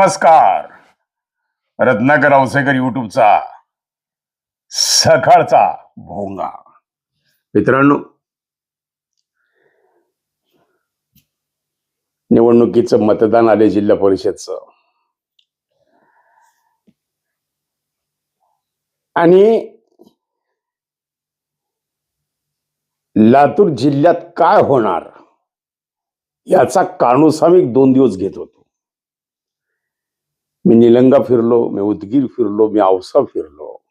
नमस्कार. रत्नाकर अवसेकर युट्यूबचा सकाळचा भोंगा. मित्रांनो निवडणुकीचं मतदान आले जिल्हा परिषदचं. आणि लातूर जिल्ह्यात काय होणार याचा काणूस आम्ही दोन दिवस घेत होतो. मी निलंगा फिरलो मी उदगीर फिरलो मी औसा फिरलो.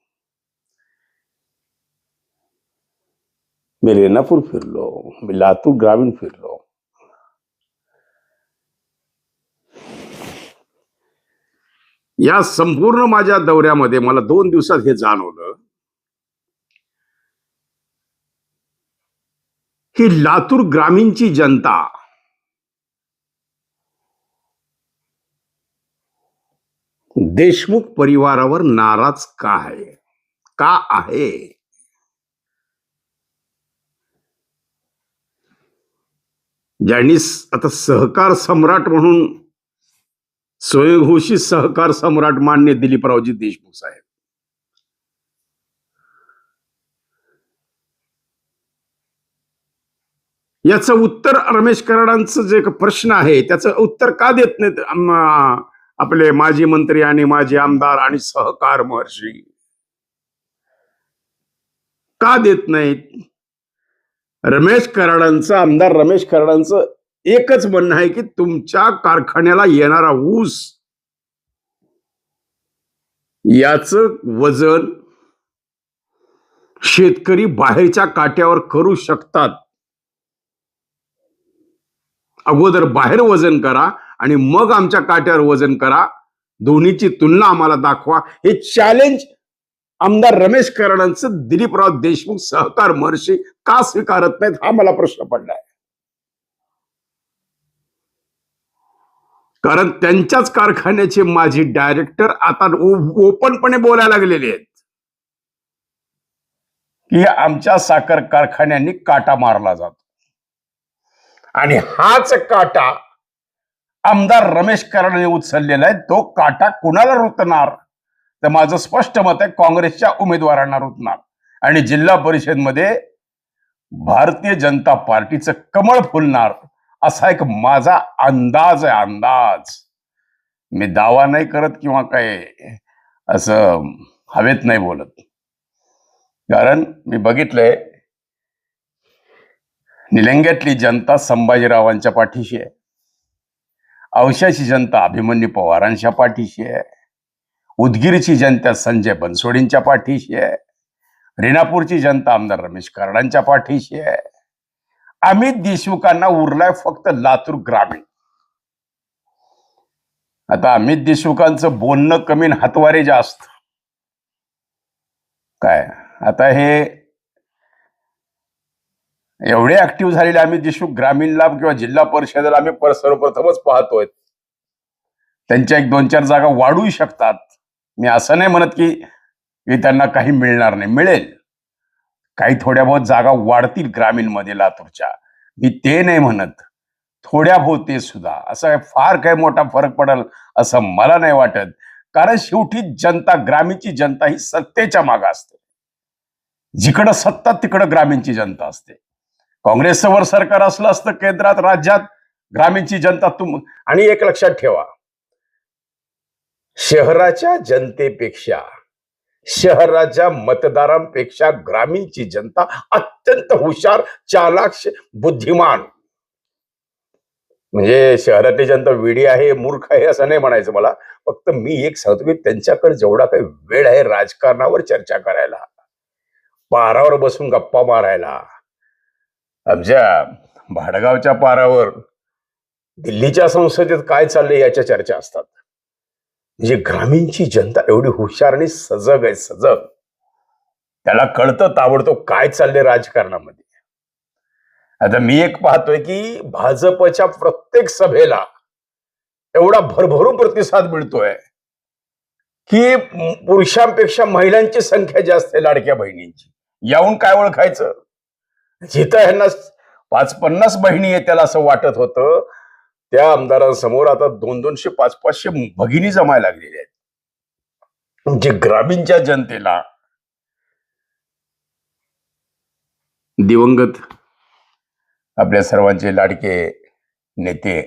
मी रेणापूर फिरलो मी लातूर ग्रामीण फिरलो. या संपूर्ण माझ्या दौऱ्यामध्ये मला दोन दिवसात हे जाणवलं. की लातूर ग्रामीणची जनता देशमुख परिवारावर नाराज का आहे का आहे? ज्यांनी आता सहकार सम्राट म्हणून स्वयंघोषित सहकार सम्राट मान्य दिलीपरावजी देशमुख साहेब. याचं उत्तर रमेश कराडांचं जे एक प्रश्न आहे त्याचं उत्तर का देत नाहीत? आपले माजी मंत्री आणि माजी आमदार आणि सहकार महर्षी. का देत नाहीत? रमेश कराडांचं आमदार रमेश कराडांचं एकच म्हणणं आहे की तुमच्या कारखान्याला येणारा ऊस याच वजन शेतकरी बाहेरच्या काट्यावर करू शकतात. अगोदर बाहेर वजन करा आणि मग आमच्या काट्यावर वजन करा. दोन्हीची तुलना आम्हाला दाखवा. हे चॅलेंज आमदार रमेश कराडांचं दिलीपराव देशमुख सहकार महर्षी का स्वीकारत नाहीत हा मला प्रश्न पडलाय कारण त्यांच्याच कारखान्याचे माझी डायरेक्टर आता ओपनपणे बोलायला लागलेले आहेत. की आमच्या साखर कारखान्यांनी काटा मारला जातो. आणि हाच काटा आमदार रमेश कराडने उचललेला आहे. तो काटा कुणाला रुतणार? तर माझं स्पष्ट मत आहे काँग्रेसच्या उमेदवारांना रुतणार. आणि जिल्हा परिषदमध्ये भारतीय जनता पार्टीचं कमळ फुलणार असा एक माझा अंदाज आहे अंदाज. मी दावा नाही करत किंवा काय असं हवेत नाही बोलत. कारण मी बघितलंय निलंग्यातली जनता संभाजीरावांच्या पाठीशी आहे. औशाची जनता अभिमन्यू पवारांच्या पाठीशी आहे. उदगीरची जनता संजय बनसोडींच्या पाठीशी आहे. रेणापूरची जनता आमदार रमेश कराडांच्या पाठीशी आहे. अमित देशमुखांना उरलाय फक्त लातूर ग्रामीण. आता अमित देशमुखांचं बोलणं कमी हातवारे जास्त. काय? आता हे एवढे ऍक्टिव्ह झालेले आम्ही देशमुख ग्रामीणला किंवा जिल्हा परिषदेला आम्ही पर- सर्वप्रथमच पाहतोय. त्यांच्या एक दोन चार जागा वाढू शकतात. मी असं नाही म्हणत की त्यांना काही मिळणार नाही. मिळेल. काही थोड्या बहुत जागा वाढतील ग्रामीणमध्ये लातूरच्या. मी ते नाही म्हणत. थोड्या बहुत ते सुद्धा. असं फार काही मोठा फरक पडेल असं मला नाही वाटत. कारण शेवटी जनता ग्रामीणची जनता ही सत्तेच्या मागे असते. जिकडं सत्ता तिकडं ग्रामीणची जनता असते. काँग्रेसचं वर सरकार असलं असतं केंद्रात राज्यात ग्रामीणची जनता तुम आणि एक लक्षात ठेवा. शहराच्या जनतेपेक्षा शहराच्या मतदारांपेक्षा ग्रामीणची जनता अत्यंत हुशार चालाक्ष बुद्धिमान. म्हणजे शहरातली जनता वेडी आहे मूर्ख आहे असं नाही म्हणायचं मला. फक्त मी एक सांगतो की त्यांच्याकडे जेवढा काही वेळ आहे राजकारणावर चर्चा करायला पारावर बसून गप्पा मारायला आमच्या भाडगावच्या पारावर दिल्लीच्या संसदेत काय चाललंय याच्या चर्चा असतात. म्हणजे ग्रामीणची जनता एवढी हुशार आणि सजग आहे सजग. त्याला कळतं ताबडतोब काय चाललंय राजकारणामध्ये. आता मी एक पाहतोय की भाजपच्या प्रत्येक सभेला एवढा भरभरून प्रतिसाद मिळतोय की पुरुषांपेक्षा महिलांची संख्या जास्त आहे लाडक्या बहिणींची. याहून काय ओळखायचं? जिथं ह्यांना पाच पन्नास बहिणी आहे त्याला असं वाटत होतं त्या आमदारांसमोर आता दोन दोनशे पाच पाचशे भगिनी जमायला लागलेल्या आहेत. जे ग्रामीणच्या जनतेला दिवंगत आपल्या सर्वांचे लाडके नेते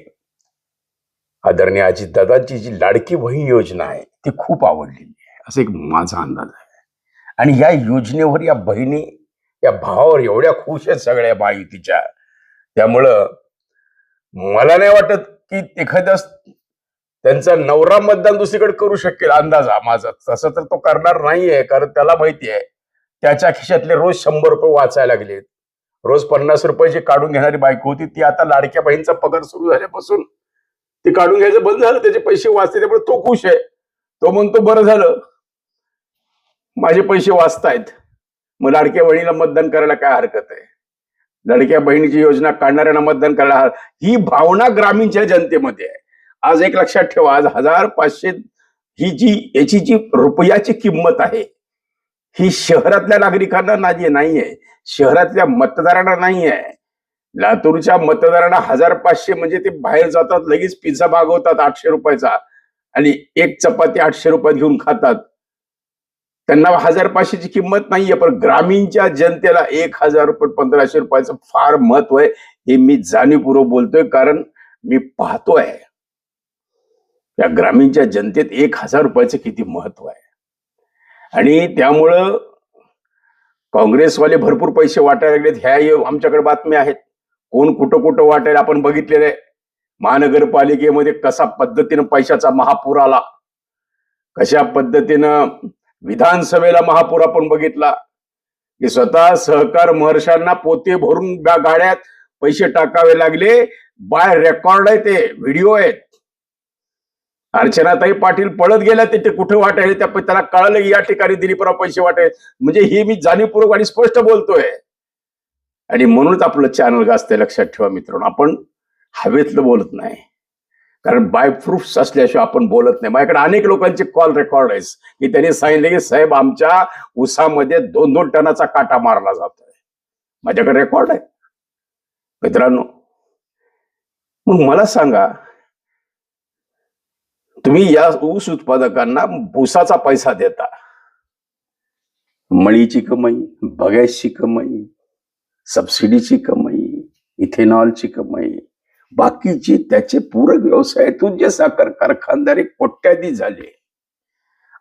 आदरणीय अजितदादांची जी लाडकी बहीण योजना आहे ती खूप आवडलेली आहे. असं एक माझा अंदाज आहे. आणि या योजनेवर या बहिणी या भावावर एवढ्या खुश आहेत सगळ्या बाई तिच्या. त्यामुळं मला नाही वाटत की एखाद्या त्यांचा नवरा मतदान दुसरीकडे करू शकेल अंदाज हा माझा. तसं तर तो करणार नाहीये कारण त्याला माहिती आहे त्याच्या खिशातले रोज शंभर रुपये वाचायला लागलेत रोज पन्नास रुपये जी काढून घेणारी बायको होती ती आता लाडक्या बहीणचा पगार सुरू झाल्यापासून ती काढून घ्यायचं बंद झालं त्याचे पैसे वाचते त्यामुळे तो खुश आहे. तो म्हणतो बरं झालं. माझे पैसे वाचतायत. मग लाडक्या बहिणीला मतदान करायला काय हरकत आहे? लडक्या बहिणीची योजना काढणाऱ्यांना मतदान करायला ही भावना ग्रामीणच्या जनतेमध्ये आहे. आज एक लक्षात ठेवा आज हजार पाचशे ही जी याची जी रुपयाची किंमत आहे ही शहरातल्या नागरिकांना नाही नाहीये. शहरातल्या मतदारांना नाही आहे लातूरच्या मतदारांना हजार पाचशे म्हणजे ते बाहेर जातात लगेच पिझ्झा मागवतात आठशे रुपयाचा आणि एक चपाती आठशे रुपयात घेऊन खातात. त्यांना हजार पाचशेची किंमत नाहीये पण ग्रामीणच्या जनतेला एक हजार रुपये पंधराशे रुपयाचं फार महत्त्व आहे हे मी जाणीवपूर्वक बोलतोय कारण मी पाहतोय. या ग्रामीणच्या जनतेत एक हजार रुपयाचं किती महत्त्व आहे. आणि त्यामुळं काँग्रेसवाले भरपूर पैसे वाटायला लागलेत ह्या आमच्याकडे बातम्या आहेत. कोण कुठं कुठं वाटायला आपण बघितलेलं आहे. महानगरपालिकेमध्ये कसा पद्धतीनं पैशाचा महापूर आला? कशा पद्धतीनं विधानसभेला महापूर आपण बघितला की स्वतः सहकार महर्षांना पोते भरून गाड्यात पैसे टाकावे लागले. बाय रेकॉर्ड आहे ते व्हिडिओ आहेत. अर्चनाताई पाटील पळत गेल्या ते कुठे वाटायला त्या त्याला कळलं की या ठिकाणी दिलीपराव पैसे वाटाय म्हणजे हे मी जाणीवपूर्वक आणि स्पष्ट बोलतोय. आणि म्हणूनच आपलं चॅनल गाजते लक्षात ठेवा मित्रांनो. आपण हवेतलं बोलत नाही. कारण बाय प्रूफ्स असल्याशिवाय आपण बोलत नाही. माझ्याकडे अनेक लोकांचे कॉल रेकॉर्ड आहे की त्यांनी सांगितले की साहेब आमच्या उसामध्ये दोन दोन टनाचा काटा मारला जातोय. माझ्याकडे रेकॉर्ड आहे. मित्रांनो मग मला सांगा तुम्ही या ऊस उत्पादकांना ऊसाचा पैसा देता. मळीची कमाई बगॅसची कमाई सबसिडीची कमाई इथेनॉलची कमाई बाकीची त्याचे पूरक व्यवसायातून जे साखर कारखानदारी कोट्याधी झाले.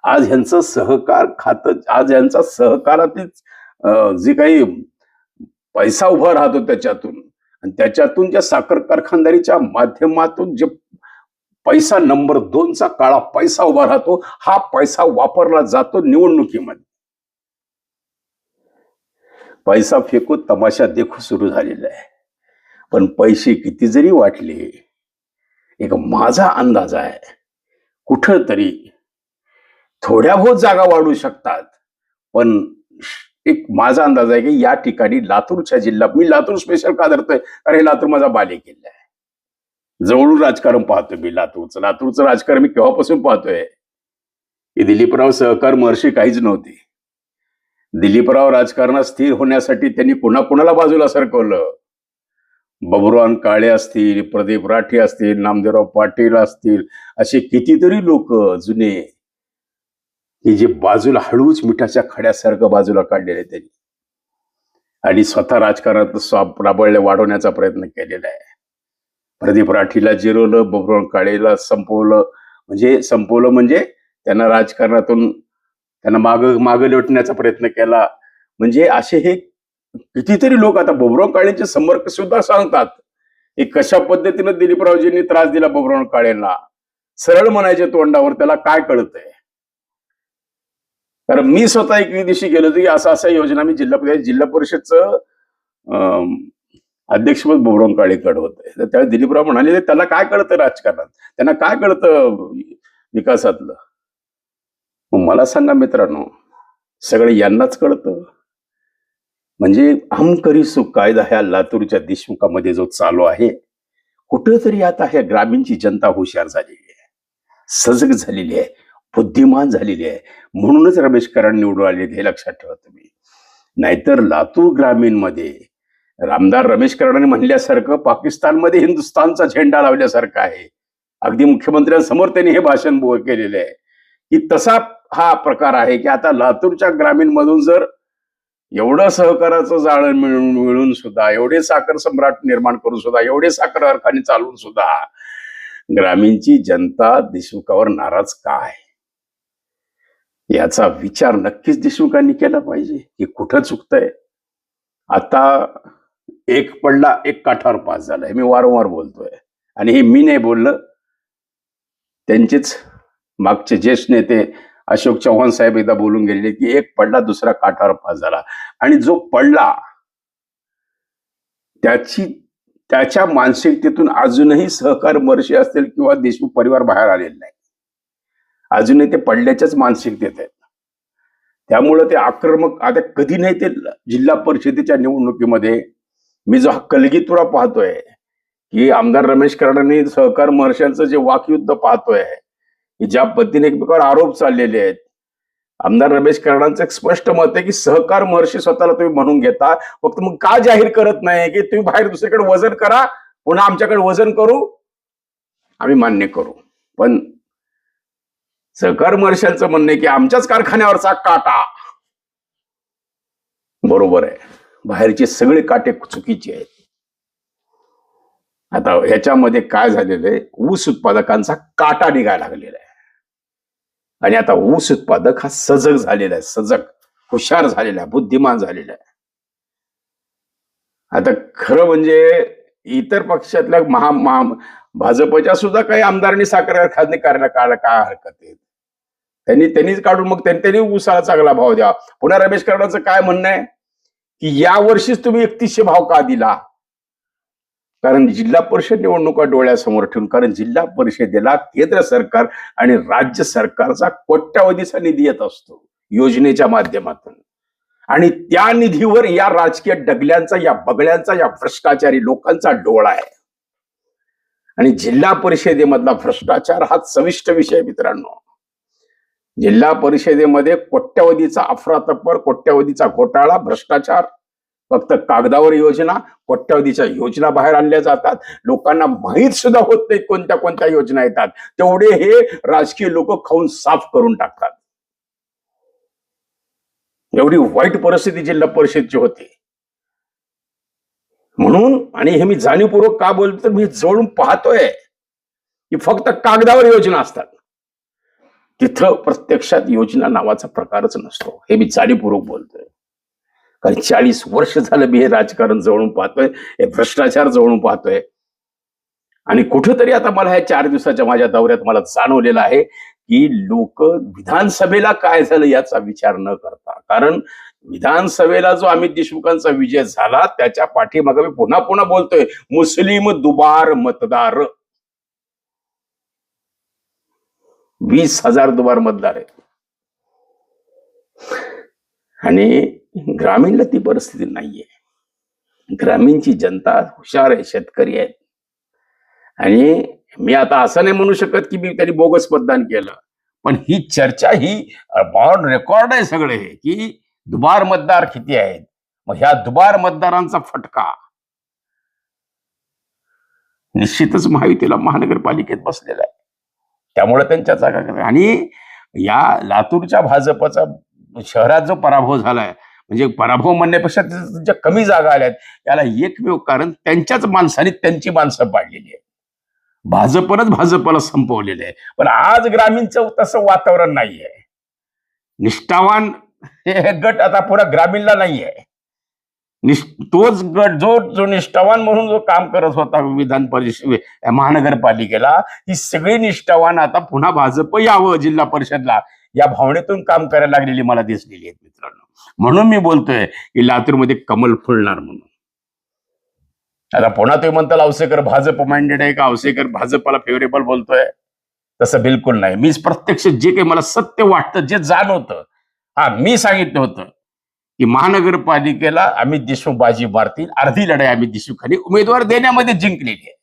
आज ह्यांचं सहकार खात आज यांचा सहकारातील अं, जे काही पैसा उभा राहतो त्याच्यातून आणि त्याच्यातून ज्या साखर कारखानदारीच्या माध्यमातून जे पैसा नंबर दोनचा काळा पैसा उभा राहतो हा पैसा वापरला जातो निवडणुकीमध्ये. पैसा फेकू तमाशा देखू सुरू झालेला आहे. पण पैसे किती जरी वाटले एक माझा अंदाज आहे कुठं तरी थोड्या बहुत जागा वाढू शकतात. पण एक माझा अंदाज आहे की या ठिकाणी लातूरच्या जिल्हा मी लातूर स्पेशल का धरतोय? कारण हे लातूर माझा बाले किल्ला आहे. जवळून राजकारण पाहतोय मी लातूरचं. लातूरचं राजकारण मी केव्हापासून पाहतोय? की दिलीपराव सहकार महर्षी काहीच नव्हते. दिलीपराव राजकारणात स्थिर होण्यासाठी त्यांनी पुन्हा कुणाला बाजूला सरकवलं? बबुरान काळे असतील प्रदीप राठी असतील नामदेवराव पाटील असतील असे कितीतरी लोक जुने की जे बाजूला हळूच मिठाच्या खड्यासारखं बाजूला काढलेले त्यांनी. आणि स्वतः राजकारणात प्राबल्य वाढवण्याचा प्रयत्न केलेला आहे. प्रदीप राठीला जिरवलं बबुरान काळेला संपवलं म्हणजे संपवलं म्हणजे त्यांना राजकारणातून त्यांना माग मागं लोटण्याचा प्रयत्न केला. म्हणजे असे हे कितीतरी लोक आता बबुराव काळेंचे संपर्क सुद्धा सांगतात की कशा पद्धतीनं दिलीपरावजींनी त्रास दिला बबुराव काळेंना. सरळ म्हणायचे तोंडावर त्याला काय कळतंय? कारण मी स्वतः एक दिवशी गेलो होतो की असं असा योजना मी जिल्हा परिषद जिल्हा परिषदचं अं, अध्यक्षपद बबुराव काळेकडे होते तर त्यावेळी दिलीपराव म्हणाले त्याला काय कळतं राजकारणात? त्यांना काय कळतं विकासातलं? मग मला सांगा मित्रांनो सगळे यांनाच कळतं. म्हणजे हम सुख कायदा ह्या लातूरच्या देशमुखामध्ये जो चालू आहे कुठंतरी आता ह्या ग्रामीणची जनता हुशार झालेली आहे. सजग झालेली आहे बुद्धिमान झालेली आहे. म्हणूनच रमेश कराड निवडून आले हे लक्षात ठेवा तुम्ही. नाहीतर लातूर ग्रामीणमध्ये रामदार रमेश कराडाने म्हणल्यासारखं पाकिस्तानमध्ये हिंदुस्थानचा झेंडा लावल्यासारखं आहे. अगदी मुख्यमंत्र्यांसमोर त्यांनी हे भाषण केलेलं आहे. की तसा हा प्रकार आहे की आता लातूरच्या ग्रामीण मधून जर एवढं सहकाराचं जाळं मिळून मिळून सुद्धा एवढे साखर सम्राट निर्माण करून सुद्धा एवढे साखर कारखाने चालवून सुद्धा ग्रामीणची जनता देशमुखावर नाराज काय याचा विचार नक्कीच देशमुखांनी केला पाहिजे की कुठं चुकतंय? आता एक पडला एक काठावर पास झाला हे मी वारंवार बोलतोय. आणि हे मी नाही बोललं त्यांचेच मागचे ज्येष्ठ नेते अशोक चव्हाण साहेब एकदा बोलून गेलेले की एक पडला दुसरा काठावर पास झाला. आणि जो पडला त्याची त्याच्या मानसिकतेतून अजूनही सहकार मर्षी असतील किंवा देशमुख परिवार बाहेर आलेला नाही. अजूनही ते पडल्याच्याच मानसिकतेत आहेत. त्यामुळं ते आक्रमक आता कधी नाही ते जिल्हा परिषदेच्या निवडणुकीमध्ये मी जो हा कलगीतुरा पाहतोय की आमदार रमेश कराडांनी सहकार महर्षांचं जे वाकयुद्ध पाहतोय की ज्या पद्धतीने एकमेकावर आरोप चाललेले आहेत. आमदार रमेश कराडांचं एक स्पष्ट मत आहे की सहकार महर्षी स्वतःला तुम्ही म्हणून घेता. फक्त मग का जाहीर करत नाही की तुम्ही बाहेर दुसरीकडे वजन करा पुन्हा आमच्याकडे वजन करू? आम्ही मान्य करू. पण सहकार महर्षांचं म्हणणं आहे की आमच्याच कारखान्यावरचा काटा. बरोबर आहे. बाहेरचे सगळे काटे चुकीचे आहेत. आता ह्याच्यामध्ये काय झालेलं आहे? ऊस उत्पादकांचा काटा निघायला लागलेला आहे. आणि आता ऊस उत्पादक हा सजग झालेला आहे सजग हुशार झालेला आहे बुद्धिमान झालेला आहे. आता खरं म्हणजे इतर पक्षातल्या महा महा भाजपच्या सुद्धा काही आमदारांनी साखर कारखाने करायला काढ काय हरकत आहे? त्यांनी त्यांनीच काढून मग त्यांनी त्यांनी ऊसाला चांगला भाव द्या पुन्हा रमेश कराडाचं काय म्हणणं आहे? की या वर्षीच तुम्ही एकतीसशे भाव का दिला? कारण जिल्हा परिषद निवडणुका डोळ्यासमोर ठेवून कारण जिल्हा परिषदेला केंद्र सरकार आणि राज्य सरकारचा कोट्यावधीचा निधी येत असतो योजनेच्या माध्यमातून. आणि त्या निधीवर या राजकीय डगल्यांचा या बगड्यांचा या भ्रष्टाचारी लोकांचा डोळा आहे. आणि जिल्हा परिषदेमधला भ्रष्टाचार हा चविष्ट विषय मित्रांनो. जिल्हा परिषदेमध्ये कोट्यावधीचा अफरातफर कोट्यावधीचा घोटाळा भ्रष्टाचार फक्त कागदावर योजना कोट्यावधीच्या योजना बाहेर आणल्या जातात. लोकांना माहीत सुद्धा होत नाही कोणत्या कोणत्या योजना येतात. तेवढे हे राजकीय लोक खाऊन साफ करून टाकतात. एवढी वाईट परिस्थिती जिल्हा परिषदची होती. म्हणून आणि हे मी जाणीवपूर्वक का बोलतो तर मी जवळून पाहतोय की फक्त कागदावर योजना असतात. तिथं प्रत्यक्षात योजना नावाचा प्रकारच नसतो. हे मी जाणीवपूर्वक बोलतोय. कारण चाळीस वर्ष झालं मी हे राजकारण जवळून पाहतोय हे भ्रष्टाचार जवळून पाहतोय. आणि कुठेतरी आता मला ह्या चार दिवसाच्या माझ्या दौऱ्यात मला जाणवलेलं आहे की लोक विधानसभेला काय झालं याचा विचार न करता. कारण विधानसभेला जो अमित देशमुखांचा विजय झाला त्याच्या पाठीमागे मी पुन्हा पुन्हा बोलतोय मुस्लिम दुबार मतदार. वीस हजार दुबार मतदार आहे. आणि ग्रामीणला ती परिस्थिती नाहीये. ग्रामीणची जनता हुशार आहे शेतकरी आहेत आणि मी आता असं नाही म्हणू शकत की मी त्यांनी बोगस मतदान केलं. पण ही चर्चा ही ऑन रेकॉर्ड आहे सगळे की दुबार मतदार किती आहेत? मग ह्या दुबार मतदारांचा फटका. निश्चितच महायुतीला महानगरपालिकेत बसलेला आहे. त्यामुळे त्यांच्या जागा आणि या लातूरच्या भाजपचा शहरात जो पराभव झालाय म्हणजे पराभव म्हणण्यापेक्षा ज्या कमी जागा आल्यात याला एकमेव कारण त्यांच्याच माणसाने त्यांची माणसं पाडलेली आहे भाजपनच भाजपला संपवलेलं आहे. पण आज ग्रामीणचं तसं वातावरण नाही आहे निष्ठावान हे गट आता पुरा ग्रामीणला नाही आहे तोच गट जो जो निष्ठावान म्हणून जो काम करत होता विधान परिषद महानगरपालिकेला ही सगळी निष्ठावान आता पुन्हा भाजप यावं जिल्हा परिषदला. या भावनेतून काम करायला लागलेली मला दिसलेली आहेत मित्रांनो. म्हणून मी बोलतोय की लातूरमध्ये कमल फुलणार म्हणून. आता पुन्हा तुम्ही म्हणताल आवसेकर भाजप माइंडेड आहे का? आवसेकर भाजपला फेवरेबल बोलतोय. तसं बिलकुल नाही. मीच प्रत्यक्ष जे काही मला सत्य वाटतं जे जाणवतं हा मी सांगितलं होतं की महानगरपालिकेला अमित देशमुख बाजी मारतील अर्धी लढाई अमित देशमुखांनी उमेदवार देण्यामध्ये जिंकलेली आहे.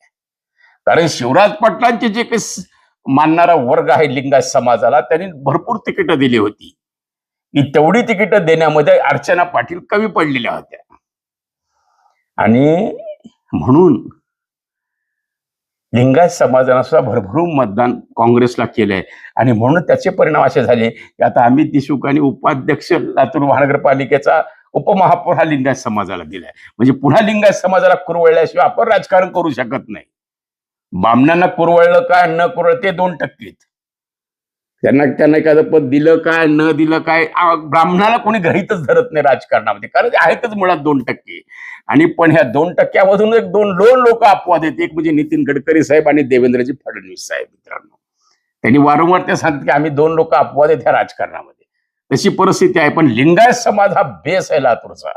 कारण शिवराज पाटलांचे जे काही मानणारा वर्ग आहे लिंगायत समाजाला त्यांनी भरपूर तिकीटं दिली होती. तेवढी तिकीटं देण्यामध्ये अर्चना पाटील कमी पडलेल्या होत्या. आणि म्हणून लिंगायत समाजानं सुद्धा भरभरून मतदान काँग्रेसला केलंय. आणि म्हणून त्याचे परिणाम असे झाले की आता अमित देशमुख आणि उपाध्यक्ष लातूर महानगरपालिकेचा उपमहापौर हा लिंगायत समाजाला दिलाय. म्हणजे पुन्हा लिंगायत समाजाला कुरवळल्याशिवाय आपण राजकारण करू शकत नाही. बामणांना कुरवळलं काय न कुरवळ ते दोन टक्केत त्यांना त्यांना एखादं पद दिलं काय न दिलं काय ब्राह्मणाला कोणी गृहीतच धरत नाही राजकारणामध्ये. कारण ते आहेतच मुळात दोन टक्के. आणि पण ह्या दोन टक्क्यामधून एक दोन दोन लोक अपवाद आहेत. एक म्हणजे नितीन गडकरी साहेब आणि देवेंद्रजी फडणवीस साहेब मित्रांनो. त्यांनी वारंवार ते सांगतात की आम्ही दोन लोक अपवाद आहेत ह्या राजकारणामध्ये. तशी परिस्थिती आहे. पण लिंगायत समाज हा बेस आहे लातूरचा.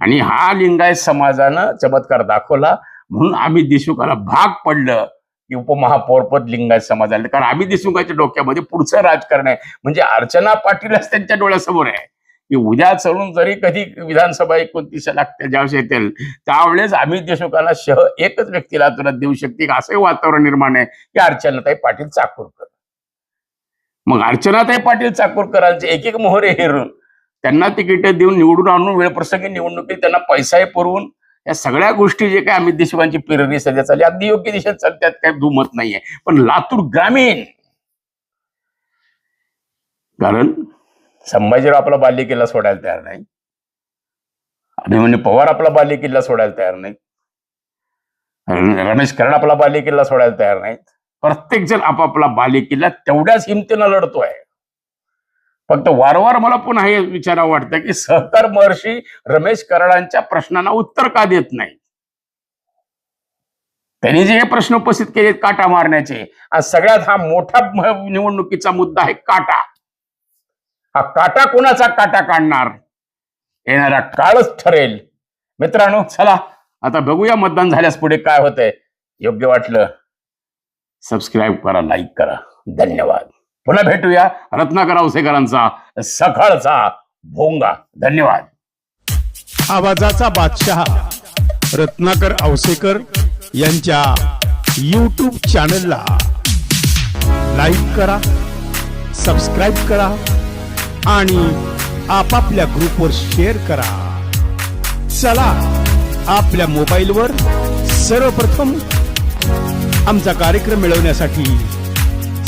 आणि हा लिंगायत समाजानं चमत्कार दाखवला. म्हणून आम्ही देशमुखाला भाग पडलं. की उपमहापौर पद लिंगायत समाजाला. कारण आम्ही देशमुखाच्या डोक्यामध्ये पुढचं राजकारण आहे. म्हणजे अर्चना पाटीलच त्यांच्या डोळ्यासमोर आहे. की उद्या चढून जरी कधी विधानसभा एकोणतीस लागते ज्यावेळेस येतील त्यावेळेस आम्ही देशमुखाला शह एकच व्यक्तीला तुला देऊ शकते असंही वातावरण निर्माण आहे की अर्चनाताई पाटील चाकूरकर. मग अर्चनाताई पाटील चाकूरकरांचे एक एक मोहरे हेरून त्यांना तिकीट देऊन निवडून आणून वेळप्रसंगी निवडणुकीत त्यांना पैसाही पुरवून या सगळ्या गोष्टी जे काय अमित देशमुखांची पेरणी सध्या चालली अगदी योग्य दिशेत चालतात काही दुमत नाहीये. पण लातूर ग्रामीण कारण संभाजीराव आपला बाल्य किल्ला सोडायला तयार नाही. अभिमन्यू पवार आपला बाल्य किल्ला सोडायला तयार नाही. रमेश करण आपला बाल्य किल्ला सोडायला तयार नाहीत. प्रत्येक जण आपापला बाल्य किल्ला तेवढ्याच हिमतीनं लढतोय. फक्त वारंवार मला पुन्हा हे विचारावं वाटतं की सहकार महर्षी रमेश कराडांच्या प्रश्नांना उत्तर का देत नाही? त्यांनी जे हे प्रश्न उपस्थित केले काटा मारण्याचे आणि सगळ्यात हा मोठा निवडणुकीचा मुद्दा आहे काटा. हा काटा कोणाचा काटा काढणार? येणारा काळच ठरेल. मित्रांनो चला आता बघूया मतदान झाल्यास पुढे काय होतंय. योग्य वाटलं सबस्क्राईब करा लाईक करा. धन्यवाद. पुन्हा भेटूया रत्नाकर औसेकरांचा सकाळचा भोंगा. धन्यवाद. आवाजाचा बादशहा रत्नाकर औसेकर यांच्या यूट्यूब चॅनलला लाईक करा सबस्क्राईब करा आणि आपापल्या ग्रुपवर शेअर करा. चला आपल्या मोबाईलवर सर्वप्रथम आमचा कार्यक्रम मिळवण्यासाठी